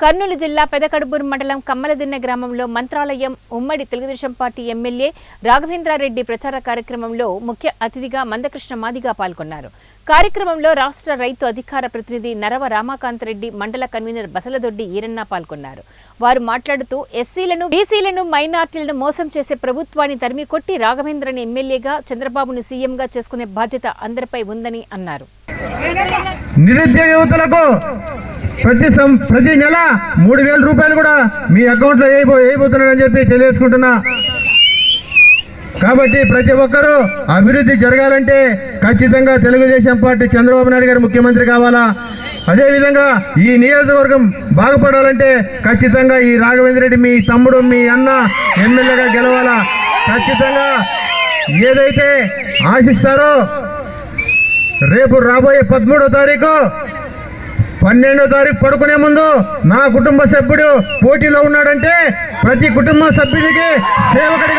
కర్నూలు జిల్లా పెదకడుబూరు మండలం కమ్మలదిన్నె గ్రామంలో మంత్రాలయం ఉమ్మడి తెలుగుదేశం పార్టీ ఎమ్మెల్యే రాఘవేంద్రారెడ్డి ప్రచార కార్యక్రమంలో ముఖ్య అతిథిగా మందకృష్ణ మాదిగా పాల్గొన్నారు. కార్యక్రమంలో రాష్ట్ర రైతు అధికార ప్రతినిధి నరవ రామాకాంతరెడ్డి మండల కన్వీనర్ బసలదొడ్డి ఈరన్న పాల్గొన్నారు. వారు మాట్లాడుతూ ఎస్సీలను బీసీలను మైనార్టీలను మోసం చేసే ప్రభుత్వాన్ని తరిమి కొట్టి రాఘవేంద్రని ఎమ్మెల్యేగా చంద్రబాబును సీఎంగా చేసుకునే బాధ్యత అందరిపై ఉందని అన్నారు. నిరుద్యోగ యువతలకు ప్రతి సం- ప్రతి నెల మూడు వేల రూపాయలు కూడా మీ అకౌంట్లో వేయబో వేయబోతున్నాడని చెప్పి తెలియజేసుకుంటున్నా. కాబట్టి ప్రతి ఒక్కరూ అభివృద్ధి జరగాలంటే ఖచ్చితంగా తెలుగుదేశం పార్టీ చంద్రబాబు నాయుడు గారు ముఖ్యమంత్రి కావాలా? అదేవిధంగా ఈ నియోజకవర్గం బాగుపడాలంటే ఖచ్చితంగా ఈ రాఘవేంద్ర రెడ్డి మీ తమ్ముడు మీ అన్న ఎమ్మెల్యేగా గెలవాలా? ఖచ్చితంగా ఏదైతే ఆశిస్తారో రేపు రాబోయే పదమూడో తారీఖు పన్నెండో తారీఖు పడుకునే ముందు నా కుటుంబ సభ్యుడు పోటీలో ఉన్నాడంటే ప్రతి కుటుంబ సభ్యుడికి సేవకుడి